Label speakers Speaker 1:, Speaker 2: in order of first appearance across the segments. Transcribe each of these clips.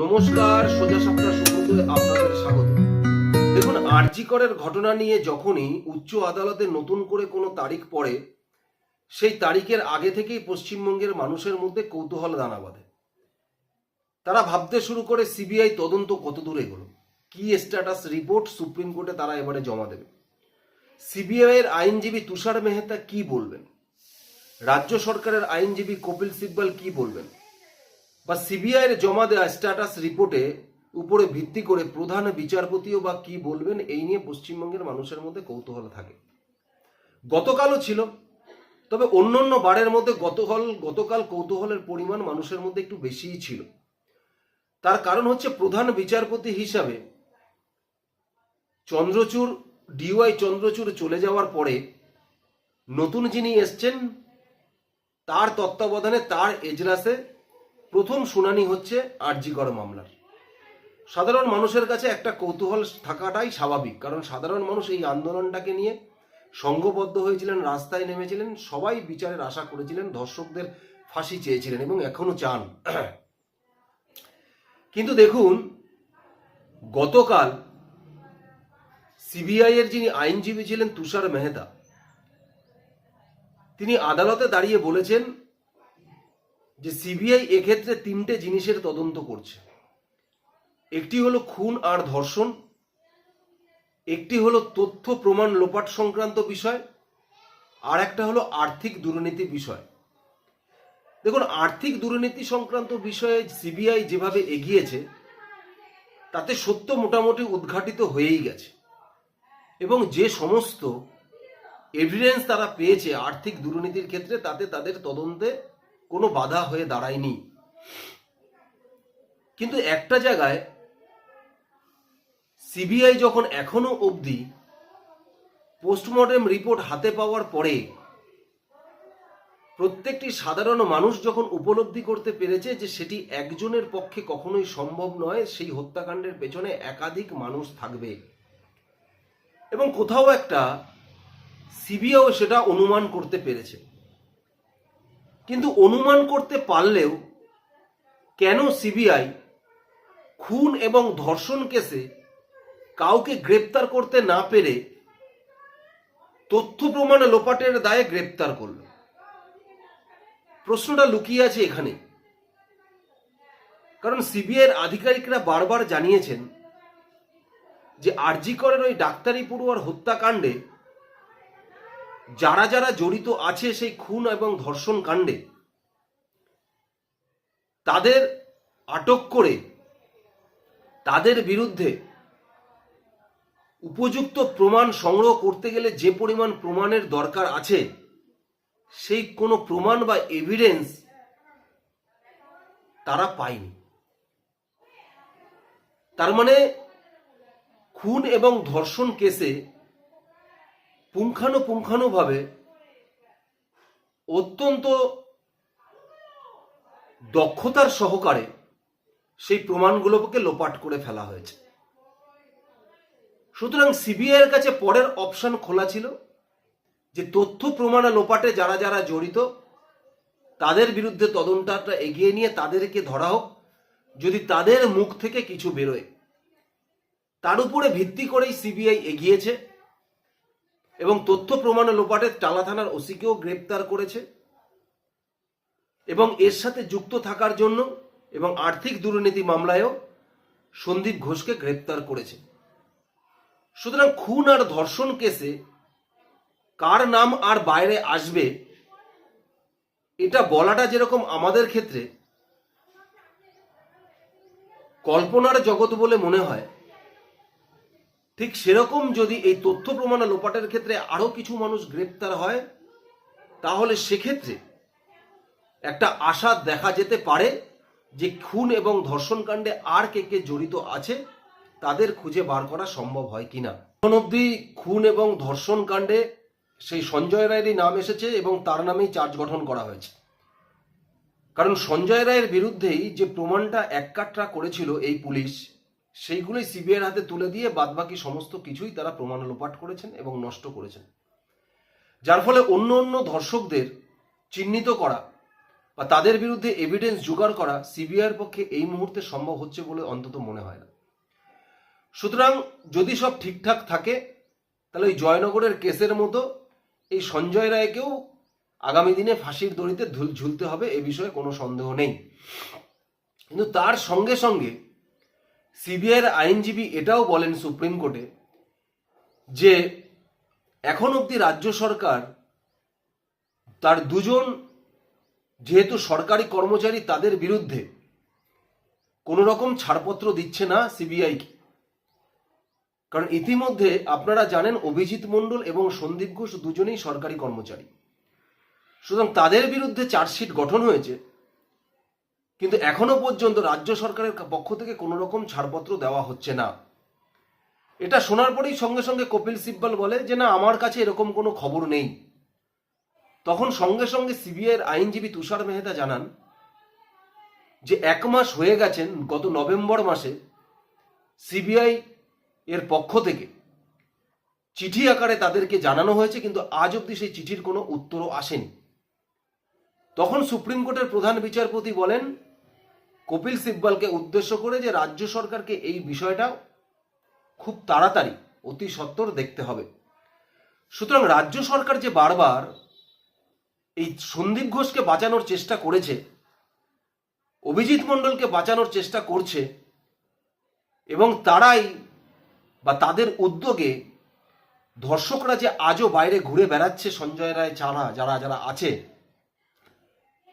Speaker 1: নমস্কার, সোজা সাপটা সুব্রত আপনাদের স্বাগত। দেখুন, আরজি করের ঘটনা নিয়ে যখনই উচ্চ আদালতে নতুন করে কোনো তারিখ পড়ে, সেই তারিখের আগে থেকেই পশ্চিমবঙ্গের মানুষের মধ্যে কৌতূহল দানা বাঁধে। তারা ভাবতে শুরু করে, সিবিআই তদন্ত কত দূর এগোলো? কি স্ট্যাটাস রিপোর্ট সুপ্রিম কোর্টে তারা এবারে জমা দেবে? সিবিআই এর আইনজীবী তুষার মেহতা কি বলবেন? রাজ্য সরকারের আইনজীবী কপিল সিব্বল কি বলবেন? বা সিবিআই এর জমা দেওয়া স্ট্যাটাস রিপোর্টে উপরে ভিত্তি করে প্রধান বিচারপতিও বা কি বলবেন, এই নিয়ে পশ্চিমবঙ্গের মানুষের মধ্যে কৌতূহল থাকে। গতকালও ছিল, তবে অন্যান্য বারের মধ্যে গতকাল গতকাল কৌতূহলের পরিমাণ মানুষের মধ্যে একটু বেশিই ছিল। তার কারণ হচ্ছে প্রধান বিচারপতি হিসাবে চন্দ্রচূড় ডিওয়াই চন্দ্রচূড় চলে যাওয়ার পরে নতুন যিনি এসছেন, তার তত্ত্বাবধানে তার এজলাসে প্রথম শুনানি হচ্ছে আরজিকর মামলার। সাধারণ মানুষের কাছে একটা কৌতূহল থাকাটাই স্বাভাবিক, কারণ সাধারণ মানুষ এই আন্দোলনটাকে নিয়ে সংঘবদ্ধ হয়েছিলেন, রাস্তায় নেমেছিলেন, সবাই বিচারের আশা করেছিলেন, ধর্ষকদের ফাঁসি চেয়েছিলেন এবং এখনও চান। কিন্তু দেখুন, গতকাল সিবিআই এর যিনি আইনজীবী ছিলেন তুষার মেহতা, তিনি আদালতে দাঁড়িয়ে বলেছেন যে সিবিআই এক্ষেত্রে তিনটে জিনিসের তদন্ত করছে। একটি হলো খুন আর ধর্ষণ, একটি হলো তথ্য প্রমাণ লোপাট সংক্রান্ত বিষয়, আর একটা হলো আর্থিক দুর্নীতি বিষয়। দেখুন, আর্থিক দুর্নীতি সংক্রান্ত বিষয়ে সিবিআই যেভাবে এগিয়েছে, তাতে সত্য মোটামুটি উদ্ঘাটিত হয়েই গেছে। এবং যে সমস্ত এভিডেন্স তারা পেয়েছে আর্থিক দুর্নীতির ক্ষেত্রে, তাতে তাদের তদন্তে কোনো বাধা হয়ে দাঁড়ায়নি। কিন্তু একটা জায়গায় সিবিআই যখন এখনও অবধি পোস্টমর্টেম রিপোর্ট হাতে পাওয়ার পরে প্রত্যেকটি সাধারণ মানুষ যখন উপলব্ধি করতে পেরেছে যে সেটি একজনের পক্ষে কখনোই সম্ভব নয়, সেই হত্যাকাণ্ডের পেছনে একাধিক মানুষ থাকবে। এবং কোথাও একটা সিবিআইও সেটা অনুমান করতে পেরেছে। কিন্তু অনুমান করতে পারলেও কেন সিবিআই খুন এবং ধর্ষণ কেসে কাউকে গ্রেপ্তার করতে না পেরে তথ্য প্রমাণ লোপাটের দায়ে গ্রেপ্তার করল? প্রশ্নটা লুকিয়ে আছে এখানে। কারণ সিবিআইয়ের আধিকারিকরা বারবার জানিয়েছেন যে আরজি করের ওই ডাক্তারি পড়ুয়ার হত্যাকাণ্ডে যারা যারা জড়িত আছে সেই খুন এবং ধর্ষণ কাণ্ডে, তাদের আটক করে তাদের বিরুদ্ধে উপযুক্ত প্রমাণ সংগ্রহ করতে গেলে যে পরিমাণ প্রমাণের দরকার আছে, সেই কোনো প্রমাণ বা এভিডেন্স তারা পায়নি। তার মানে খুন এবং ধর্ষণ কেসে পুঙ্খানুপুঙ্খানুভাবে অত্যন্ত দক্ষতার সহকারে সেই প্রমাণগুলোকে লোপাট করে ফেলা হয়েছে। সুতরাং সিবিআই এর কাছে পরের অপশন খোলা ছিল যে তথ্য প্রমাণ লোপাটে যারা যারা জড়িত, তাদের বিরুদ্ধে তদন্তটা এগিয়ে নিয়ে তাদেরকে ধরা হোক, যদি তাদের মুখ থেকে কিছু বেরোয়। তার উপরে ভিত্তি করেই সিবিআই এগিয়েছে। এবং তথ্য প্রমাণ লোপাটে টালা থানার ওসিকেও গ্রেপ্তার করেছে। এবং এর সাথে যুক্ত থাকার জন্য এবং আর্থিক দুর্নীতি মামলায়ও সন্দীপ ঘোষকে গ্রেপ্তার করেছে। সুতরাং খুন আর ধর্ষণ কেসে কার নাম আর বাইরে আসবে, এটা বলাটা যেরকম আমাদের ক্ষেত্রে কল্পনার জগৎ বলে মনে হয়। ঠিক সেরকম যদি এই তথ্য প্রমাণ লোপাটের ক্ষেত্রে আরও কিছু মানুষ গ্রেপ্তার হয়, তাহলে সেক্ষেত্রে একটা আশা দেখা যেতে পারে যে খুন এবং ধর্ষণ কাণ্ডে আর কে কে জড়িত আছে, তাদের খুঁজে বার করা সম্ভব হয় কিনা। এখন অবধি খুন এবং ধর্ষণ কাণ্ডে সেই সঞ্জয় রায়েরই নাম এসেছে এবং তার নামেই চার্জ গঠন করা হয়েছে। কারণ সঞ্জয় রায়ের বিরুদ্ধেই যে প্রমাণটা এককাট্রা করেছিল এই পুলিশ সেইগুলোই সিবিআইয়ের হাতে তুলে দিয়ে বাদবাকি সমস্ত কিছুই তারা প্রমাণ লোপাট করেছেন এবং নষ্ট করেছেন। যার ফলে অন্য অন্য ধর্ষকদের চিহ্নিত করা বা তাদের বিরুদ্ধে এভিডেন্স জোগাড় করা সিবিআইয়ের পক্ষে এই মুহূর্তে সম্ভব হচ্ছে বলে অন্তত মনে হয় না। সুতরাং যদি সব ঠিকঠাক থাকে, তাহলে ওই জয়নগরের কেসের মতো এই সঞ্জয় রায়কেও আগামী দিনে ফাঁসির দড়িতে ঝুলতে হবে, এ বিষয়ে কোনো সন্দেহ নেই। কিন্তু তার সঙ্গে সঙ্গে সিবিআইয়ের আইনজীবী এটাও বলেন সুপ্রিম কোর্টে যে এখন অবধি রাজ্য সরকার তার দুজন যেহেতু সরকারি কর্মচারী তাদের বিরুদ্ধে কোনো রকম ছাড়পত্র দিচ্ছে না সিবিআইকে কারণ ইতিমধ্যে আপনারা জানেন অভিজিৎ মণ্ডল এবং সন্দীপ ঘোষ দুজনেই সরকারি কর্মচারী। সুতরাং তাদের বিরুদ্ধে চার্জশিট গঠন হয়েছে। কিন্তু এখনও পর্যন্ত রাজ্য সরকারের পক্ষ থেকে কোনো রকম ছাড়পত্র দেওয়া হচ্ছে না। এটা শোনার পরেই সঙ্গে সঙ্গে কপিল সিব্বল বলে যে, না, আমার কাছে এরকম কোনো খবর নেই। তখন সঙ্গে সঙ্গে সিবিআইয়ের আইনজীবী তুষার মেহতা জানান যে, এক মাস হয়ে গেছেন, গত নভেম্বর মাসে সিবিআই এর পক্ষ থেকে চিঠি আকারে তাদেরকে জানানো হয়েছে, কিন্তু আজ অবধি সেই চিঠির কোনো উত্তরও আসেনি। তখন সুপ্রিম কোর্টের প্রধান বিচারপতি বলেন কপিল সিব্বলকে উদ্দেশ্য করে যে রাজ্য সরকারকে এই বিষয়টা খুব তাড়াতাড়ি, অতি সত্বর দেখতে হবে। সুতরাং রাজ্য সরকার যে বারবার এই সন্দীপ ঘোষকে বাঁচানোর চেষ্টা করেছে, অভিজিৎ মণ্ডলকে বাঁচানোর চেষ্টা করছে, এবং তারাই বা তাদের উদ্যোগে ধর্ষকরা যে আজও বাইরে ঘুরে বেড়াচ্ছে, সঞ্জয় রায় ছাড়া যারা যারা আছে,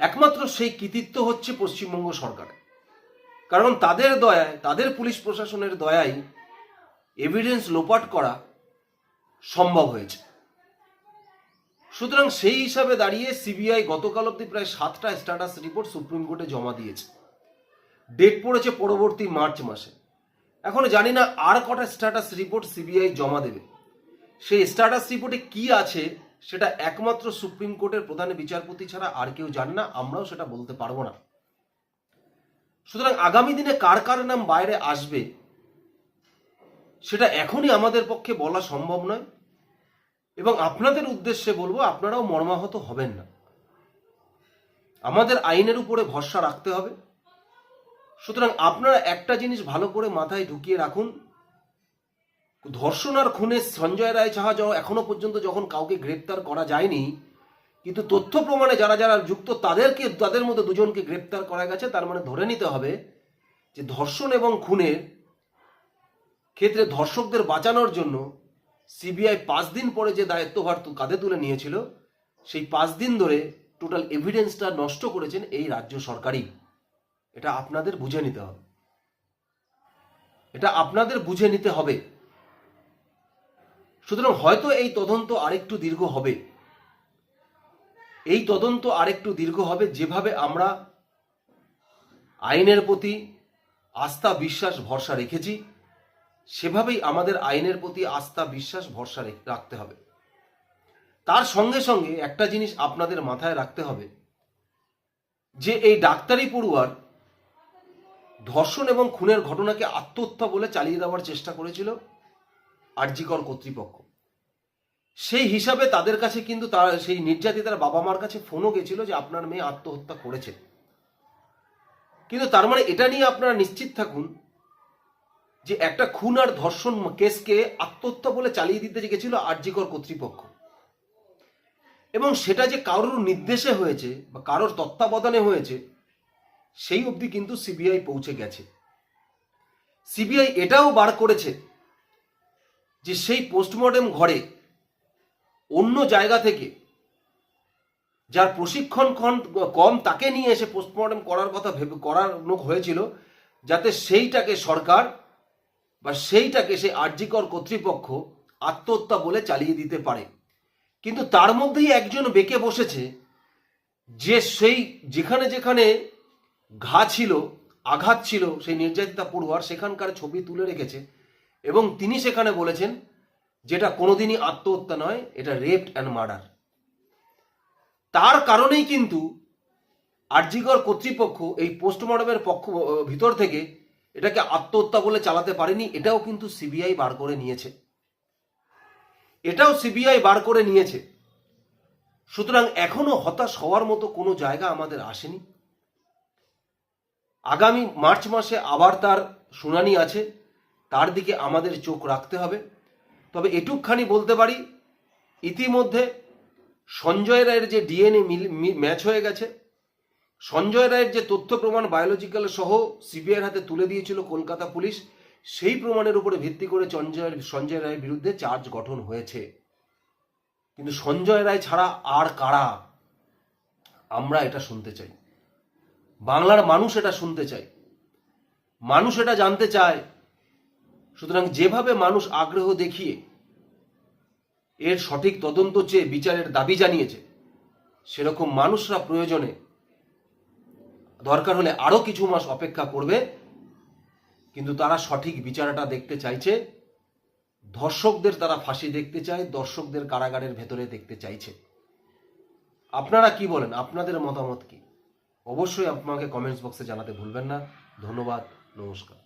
Speaker 1: একমাত্র সেই কৃতিত্ব হচ্ছে পশ্চিমবঙ্গ সরকারের। কারণ তাদের দয়ায়, তাদের পুলিশ প্রশাসনের দয়ায় এভিডেন্স লোপাট করা সম্ভব হয়েছে। সুতরাং সেই হিসাবে দাঁড়িয়ে সিবিআই গতকাল অব্দি প্রায় সাতটা স্ট্যাটাস রিপোর্ট সুপ্রিম কোর্টে জমা দিয়েছে। ডেট পড়েছে পরবর্তী মার্চ মাসে। এখনও জানি না আর কটা স্ট্যাটাস রিপোর্ট সিবিআই জমা দেবে। সেই স্ট্যাটাস রিপোর্টে কি আছে সেটা একমাত্র সুপ্রিম কোর্টের প্রধান বিচারপতি ছাড়া আর কেউ জানে না। আমরাও সেটা বলতে পারব না। সুতরাং আগামী দিনে কার কার নাম বাইরে আসবে, সেটা এখনই আমাদের পক্ষে বলা সম্ভব নয়। এবং আপনাদের উদ্দেশ্যে বলব, আপনারাও মর্মাহত হবেন না। আমাদের আইনের উপরে ভরসা রাখতে হবে। সুতরাং আপনারা একটা জিনিস ভালো করে মাথায় ঢুকিয়ে রাখুন। ধর্ষণ আর খুনে সঞ্জয় রায় যাও এখনও পর্যন্ত যখন কাউকে গ্রেপ্তার করা যায়নি কিন্তু তথ্য প্রমাণে যারা যারা যুক্ত, তাদেরকে, তাদের মধ্যে দুজনকে গ্রেপ্তার করা গেছে। তার মানে ধরে নিতে হবে যে ধর্ষণ এবং খুনের ক্ষেত্রে ধর্ষকদের বাঁচানোর জন্য সিবিআই পাঁচ দিন পরে যে দায়িত্বভার কাঁধে তুলে নিয়েছিল, সেই পাঁচ দিন ধরে টোটাল এভিডেন্সটা নষ্ট করেছেন এই রাজ্য সরকারই। এটা আপনাদের বুঝে নিতে হবে। এটা আপনাদের বুঝে নিতে হবে। সুতরাং হয়তো এই তদন্ত আরেকটু দীর্ঘ হবে। এই তদন্ত আরেকটু দীর্ঘ হবে। যেভাবে আমরা আইনের প্রতি আস্থা, বিশ্বাস, ভরসা রেখেছি, সেভাবেই আমাদের আইনের প্রতি আস্থা, বিশ্বাস, ভরসা রেখ- রাখতে হবে। তার সঙ্গে সঙ্গে একটা জিনিস আপনাদের মাথায় রাখতে হবে, যে এই ডাক্তারি পড়ুয়ার ধর্ষণ এবং খুনের ঘটনাকে আত্মহত্যা বলে চালিয়ে দেওয়ার চেষ্টা করেছিল আরজিকর কর্তৃপক্ষ। সেই হিসাবে তাদের কাছে কিন্তু তার, সেই নির্যাতিতার বাবা মার কাছে ফোনও গেছিল যে আপনার মেয়ে আত্মহত্যা করেছে। কিন্তু তার মানে এটা নিয়ে আপনারা নিশ্চিত থাকুন যে একটা খুন আর ধর্ষণ কেসকে আত্মহত্যা বলে চালিয়ে দিতে গেছিল আরজিকর কর্তৃপক্ষ। এবং সেটা যে কারোর নির্দেশে হয়েছে বা কারোর তত্ত্বাবধানে হয়েছে, সেই অবধি কিন্তু সিবিআই পৌঁছে গেছে। সিবিআই এটাও বার করেছে যে সেই পোস্টমর্টেম ঘরে অন্য জায়গা থেকে। যার প্রশিক্ষণ কম, তাকে নিয়ে এসে পোস্টমর্টম করার কথা ভেবে করানো হয়েছিল, যাতে সেইটাকে সরকার বা সেইটাকে সেই আর্যিকর কর্তৃপক্ষ আত্মহত্যা বলে চালিয়ে দিতে পারে। কিন্তু তার মধ্যেই একজন বেঁকে বসেছে, যে সেই যেখানে যেখানে ঘা ছিল, আঘাত ছিল, সেই নির্যাতিতা পড়ুয়ার সেখানকার ছবি তুলে রেখেছে এবং তিনি সেখানে বলেছেন যেটা কোনোদিনই আত্মহত্যা নয়, এটা রেপ অ্যান্ড মার্ডার তার কারণেই কিন্তু আরজিগর কর্তৃপক্ষ এই পোস্টমর্টমের পক্ষ, ভিতর থেকে এটাকে আত্মহত্যা বলে চালাতে পারেনি, এটাও কিন্তু সিবিআই বার করে নিয়েছে। এটাও সিবিআই বার করে নিয়েছে। সুতরাং এখনও হতাশ হওয়ার মতো কোনো জায়গা আমাদের আসেনি। আগামী মার্চ মাসে আবার তার শুনানি আছে, তার দিকে আমাদের চোখ রাখতে হবে। তবে এটুকখানি বলতে পারি, ইতিমধ্যে সঞ্জয় রায়ের যে ডিএনএ ম্যাচ হয়ে গেছে, সঞ্জয় রায়ের যে তথ্য প্রমাণ বায়োলজিক্যাল সহ সিবিআইয়ের হাতে তুলে দিয়েছিল কলকাতা পুলিশ, সেই প্রমাণের উপরে ভিত্তি করে সঞ্জয় সঞ্জয় রায়ের বিরুদ্ধে চার্জ গঠন হয়েছে। কিন্তু সঞ্জয় রায় ছাড়া আর কারা? আমরা এটা শুনতে চাই। বাংলার মানুষ এটা শুনতে চায়। মানুষ এটা জানতে চায় সুতরাং যেভাবে মানুষ আগ্রহ দেখিয়ে এর সঠিক তদন্ত চেয়ে বিচারের দাবি জানিয়েছে, সেরকম মানুষরা প্রয়োজনে দরকার হলে আরও কিছু মাস অপেক্ষা করবে, কিন্তু তারা সঠিক বিচারটা দেখতে চাইছে ধর্ষকদের তারা ফাঁসি দেখতে চায়, দর্শকদের কারাগারের ভেতরে দেখতে চাইছে। আপনারা কি বলেন? আপনাদের মতামত কি? অবশ্যই আপনাকে কমেন্টস বক্সে জানাতে ভুলবেন না। ধন্যবাদ, নমস্কার।